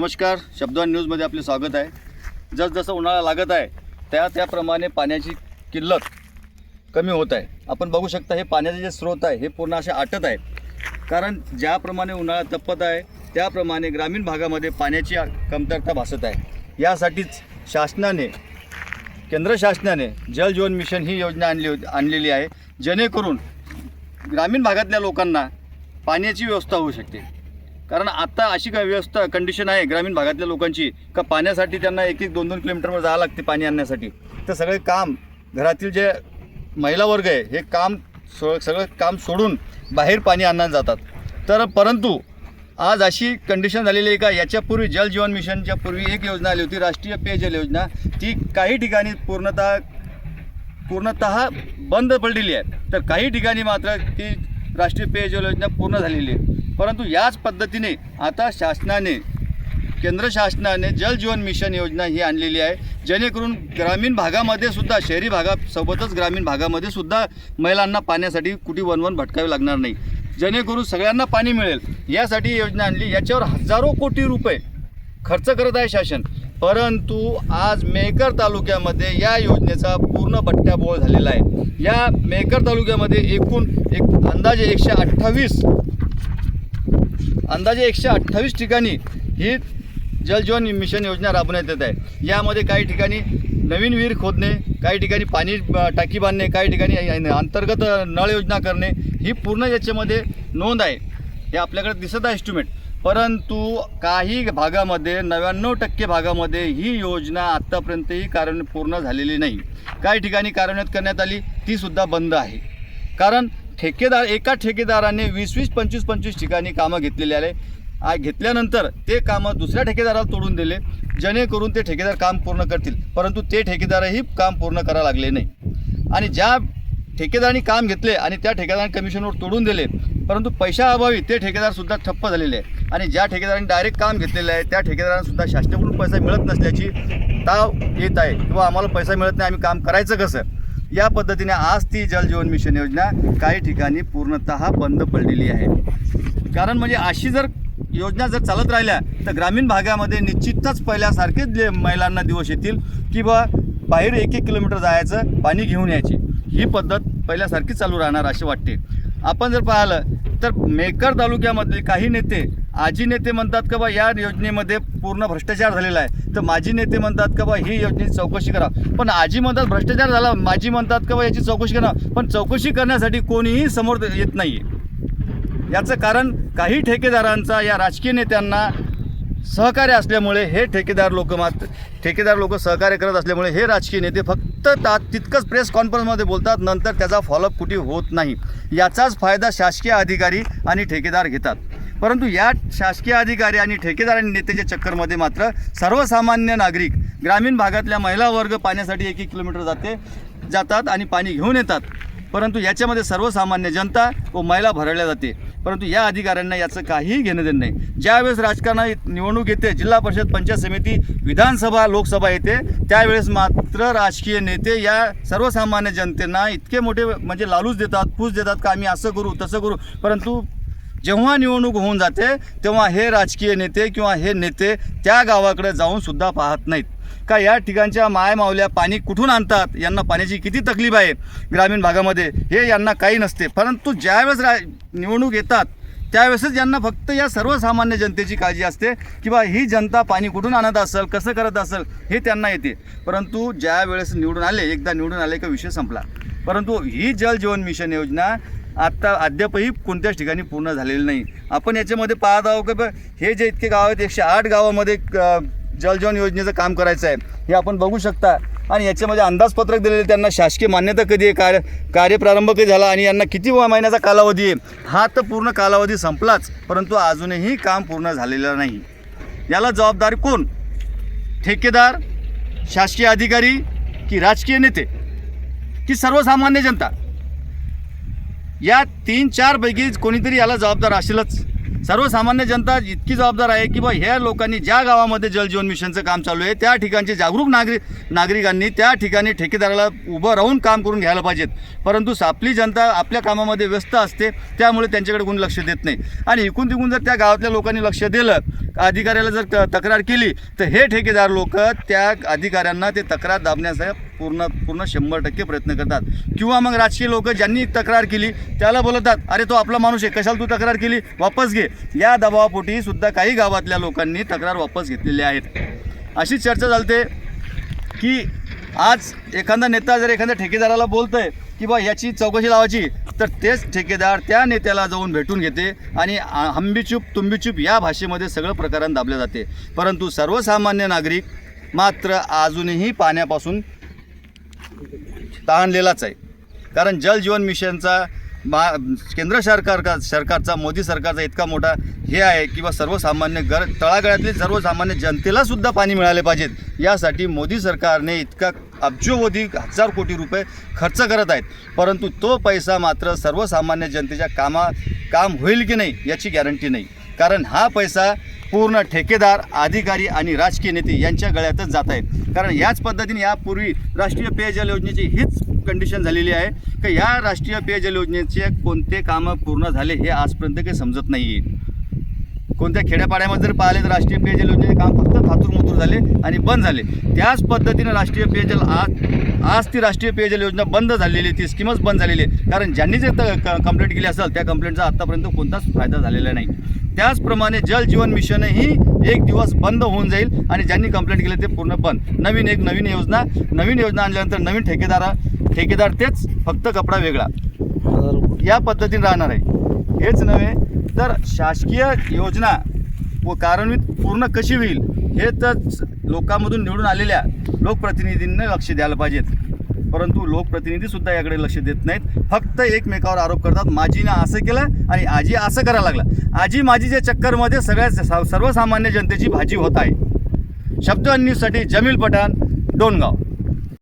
नमस्कार शब्दवान न्यूजमध्ये आपले स्वागत आहे. जसजसं उन्हाळा लागत आहे त्या त्याप्रमाणे पाण्याची किल्लत कमी होत आहे. आपण बघू शकता हे पाण्याचे जे स्रोत आहे हे पूर्ण असे आटत आहे कारण ज्याप्रमाणे उन्हाळा तपत आहे त्याप्रमाणे ग्रामीण भागामध्ये पाण्याची कमतरता भासत आहे. यासाठीच शासनाने केंद्र शासनाने जल जीवन मिशन ही योजना आणली होती आणलेली आहे जेणेकरून ग्रामीण भागातल्या लोकांना पाण्याची व्यवस्था होऊ शकते. कारण आता अशी काय व्यवस्था कंडिशन आहे ग्रामीण भागातल्या लोकांची का पाण्यासाठी त्यांना एक एक दोन दोन किलोमीटरवर जावं लागते पाणी आणण्यासाठी. तर सगळे काम घरातील जे महिला वर्ग आहे हे काम सो सगळं काम सोडून बाहेर पाणी आणण्यात जातात. तर परंतु आज अशी कंडिशन झालेली आहे का याच्यापूर्वी जल जीवन मिशनच्या पूर्वी एक योजना आली होती राष्ट्रीय पेयजल योजना. ती काही ठिकाणी पूर्णतः पूर्णतः बंद पडलेली आहे. तर काही ठिकाणी मात्र ती राष्ट्रीय पेयजल योजना पूर्ण झालेली आहे. परंतु याच पद्धतीने आता शासनाने केंद्र शासनाने जल जीवन मिशन योजना ही आणलेली आहे. जेणेकरून ग्रामीण भागामध्ये सुद्धा शहरी भागासोबतच ग्रामीण भागामध्ये सुद्धा महिलांना पाण्यासाठी कुठे वनवन भटकावे लागणार नाही. जेणेकरून सगळ्यांना पाणी मिळेल. यासाठी योजना आणली. याच्यावर हजारो कोटी रुपये खर्च करत आहे शासन. परंतु आज मेकर तालुक्यामध्ये या योजनेचा पूर्ण बट्ट्याबोळ झालेला आहे. या मेकर तालुक्यामध्ये एकूण एक अंदाजे एकशे अठ्ठावीस अंदाजे एकशे अठ्ठावीस ठिकाणी ही जलजीवन मिशन योजना राबवण्यात येत आहे. यामध्ये काही ठिकाणी नवीन विहीर खोदणे काही ठिकाणी पाणी टाकी बांधणे काही ठिकाणी अंतर्गत नळ योजना करणे ही पूर्ण याच्यामध्ये नोंद आहे. हे आपल्याकडे दिसत आहे एस्टिमेट परंतु काही भागामध्ये नव्याण्णव टक्के भागामध्ये ही योजना आत्तापर्यंतही कारण पूर्ण झालेली नाही. काही ठिकाणी कार्यान्वित करण्यात आली तीसुद्धा बंद आहे. कारण ठेकेदार एका ठेकेदाराने वीस वीस पंचवीस पंचवीस ठिकाणी कामं घेतलेली आहे आ- घेतल्यानंतर ते कामं दुसऱ्या ठेकेदाराला तोडून दिले जेणेकरून ते ठेकेदार काम पूर्ण करतील. परंतु ते ठेकेदारही काम पूर्ण करायला लागले नाही. आणि ज्या ठेकेदारांनी काम घेतले आणि त्या ठेकेदारांनी कमिशनवर तोडून दिले परंतु पैशाअभावी ते ठेकेदारसुद्धा ठप्प झालेले आहे आणि ज्या ठेकेदारांनी डायरेक्ट काम घेतलेलं आहे त्या ठेकेदारांसुद्धा शासनाकडून पैसा मिळत नसल्याची ताव येत आहे. किंवा आम्हाला पैसा मिळत नाही आम्ही काम करायचं कसं? या पद्धतीने आज ती जल जीवन मिशन योजना काही ठिकाणी पूर्णतः बंद पडलेली आहे. कारण म्हणजे अशी जर योजना जर चालत राहिल्या तर ग्रामीण भागामध्ये निश्चितच पहिल्यासारखेच जे महिलांना दिवस येतील की बा बाहेर एक एक किलोमीटर जायचं पाणी घेऊन यायची. ही पद्धत पहिल्यासारखी चालू राहणार असे वाटते. आपण जर पाहिलं तर मेकर तालुक्यामधले काही नेते आजी नेते म्हणतात का बा या योजनेमध्ये पूर्ण भ्रष्टाचार झालेला आहे. तर माजी नेते म्हणतात का बा ही योजनेची चौकशी करा. पण आजी म्हणतात भ्रष्टाचार झाला माजी म्हणतात का बा याची चौकशी करा. पण चौकशी करण्यासाठी कोणीही समोर येत नाही याचं कारण काही ठेकेदारांचा या राजकीय नेत्यांना सहकार्य असल्यामुळे हे ठेकेदार लोक मात्र ठेकेदार लोक सहकार्य करत असल्यामुळे हे राजकीय नेते फक्त ता तितकंच प्रेस कॉन्फरन्समध्ये बोलतात नंतर त्याचा फॉलोअप कुठे होत नाही. याचाच फायदा शासकीय अधिकारी आणि ठेकेदार घेतात. परंतु या शासकीय अधिकारी आणि ठेकेदार आणि नेत्याच्या चक्करमध्ये मात्र सर्वसामान्य नागरिक ग्रामीण भागातल्या महिला वर्ग पाण्यासाठी एक एक किलोमीटर जाते जातात आणि पाणी घेऊन येतात. परंतु याच्यामध्ये सर्वसामान्य जनता व महिला भरडल्या जाते. परंतु या अधिकाऱ्यांना याचं काहीही घेणं देणं नाही. ज्यावेळेस राजकारणात निवडणूक येते जिल्हा परिषद पंचायत समिती विधानसभा लोकसभा येते त्यावेळेस मात्र राजकीय नेते या सर्वसामान्य जनतेना इतके मोठे म्हणजे लालूच देतात फूस देतात का आम्ही असं करू तसं करू. परंतु जेव्हा निवडणूक होऊन जाते तेव्हा हे राजकीय नेते किंवा हे नेते त्या गावाकडे जाऊन सुद्धा पाहत नाहीत. का या ठिकाणच्या मायमावल्या पाणी कुठून आणतात? यांना पाण्याची किती तकलीफ आहे ग्रामीण भागामध्ये? हे यांना काही नसते. परंतु ज्यावेळेस रा निवडणूक येतात त्यावेळेसच यांना फक्त या सर्वसामान्य जनतेची काळजी असते की बा ही जनता पाणी कुठून आणत असेल कसं करत असेल हे त्यांना येते. परंतु ज्या वेळेस निवडून आले एकदा निवडून आले का विषय संपला. परंतु ही जल जीवन मिशन योजना आत्ता अद्यापही कोणत्याच ठिकाणी पूर्ण झालेली नाही. आपण याच्यामध्ये पाहत आहोत की ब- हे जे इतके गाव आहेत एकशे आठ गावामध्ये जलजीवन योजनेचं काम करायचं आहे हे आपण बघू शकता. आणि याच्यामध्ये अंदाजपत्रक दिलेले त्यांना शासकीय मान्यता कधी आहे कार्य कार्यप्रारंभ कधी झाला आणि यांना किती महिन्याचा कालावधी आहे हा तर पूर्ण कालावधी संपलाच परंतु अजूनही काम पूर्ण झालेलं नाही. याला जबाबदार कोण? ठेकेदार शासकीय अधिकारी की राजकीय नेते? की सर्वसामान्य जनता. या तीन चारपैकी कोणीतरी याला जबाबदार असेलच. सर्वसामान्य जनता इतकी जबाबदार आहे की बा ह्या लोकांनी ज्या गावामध्ये जलजीवन मिशनचं काम चालू आहे त्या ठिकाणचे जागरूक नागरिक नागरिकांनी त्या ठिकाणी ठेकेदाराला उभं राहून काम करून घ्यायला पाहिजेत. परंतु आपली जनता आपल्या कामामध्ये व्यस्त असते त्यामुळे त्यांच्याकडे कोणी लक्ष देत नाही. आणि इकून तिकून जर त्या गावातल्या लोकांनी लक्ष दिलं अधिकाऱ्याला जर त- तक्रार केली तर हे ठेकेदार लोक त्या अधिकाऱ्यांना ते तक्रार दाबण्याचा पूर्ण पूर्ण शंभर टक्के प्रयत्न करतात. किंवा मग राजकीय लोक ज्यांनी तक्रार केली त्याला बोलतात अरे तो आपला माणूस आहे कशाला तू तक्रार केली? वापस घे. या दबावापोटी सुद्धा काही गावातल्या लोकांनी तक्रार वापस घेतलेली आहेत. अशी चर्चा चालते की आज एखादा नेता जर एखाद्या ठेकेदाराला बोलतोय की बा याची चौकशी लावायची. तर तेच ठेकेदार त्या नेत्याला जाऊन भेटून घेते आणि आंबीचूप तुंबीचूप या भाषेमध्ये सगळं प्रकरण दाबले जाते. परंतु सर्वसामान्य नागरिक मात्र अजूनही पाण्यापासून ताणलेलाच आहे. कारण जल जीवन मिशनचा मा केंद्र सरकार का सरकारचा मोदी सरकारचा इतका मोठा हे आहे किंवा सर्वसामान्य गर तळागाळातले सर्वसामान्य जनतेलासुद्धा पाणी मिळाले पाहिजेत. यासाठी मोदी सरकारने इतका अब्जोवधी हजार कोटी रुपये खर्च करत आहेत. परंतु तो पैसा मात्र सर्वसामान्य जनतेच्या कामा काम होईल की नाही याची गॅरंटी नाही. कारण हा पैसा पूर्ण ठेकेदार अधिकारी आणि राजकीय नेते यांच्या गळ्यातच जात आहेत. कारण याच पद्धतीने यापूर्वी राष्ट्रीय पेयजल योजनेची हीच कंडिशन झालेली आहे. की या राष्ट्रीय पेयजल योजनेचे कोणते कामं पूर्ण झाले हे आजपर्यंत काही समजत नाही आहे कोणत्या खेड्यापाड्यामध्ये जर पाहिले तर राष्ट्रीय पेयजल योजनेचे काम फक्त थातूर मुतूर झाले आणि बंद झाले. त्याच पद्धतीने राष्ट्रीय पेयजल आज आज ती राष्ट्रीय पेयजल योजना बंद झालेली आहे, ती स्कीमच बंद झालेली आहे. कारण ज्यांनी जे कंप्लेंट केली असेल त्या कंप्लेंटचा आत्तापर्यंत कोणताच फायदा झालेला नाही. त्याचप्रमाणे जल जीवन मिशनही एक दिवस बंद होऊन जाईल आणि ज्यांनी कंप्लेंट केली ते पूर्ण बंद. नवीन एक नवीन योजना नवीन योजना आणल्यानंतर नवीन ठेकेदारा ठेकेदार तेच फक्त कपडा वेगळा. या पद्धतीने राहणार आहे. हेच नव्हे तर शासकीय योजना व कार्यान्वित पूर्ण कशी होईल हे तर लोकांमधून निवडून आलेल्या लोकप्रतिनिधींना लक्ष द्यायला पाहिजेत. परंतु लोकप्रतिनिधीसुद्धा याकडे लक्ष देत नाहीत. फक्त एकमेकावर आरोप करतात. माझीनं असं केलं आणि आजी असं करायला लागला. आजी माझीच्या चक्करमध्ये सगळ्या सर्वसामान्य जनतेची भाजी होत आहे. शब्द न्यूजसाठी जमील पठाण डोनगाव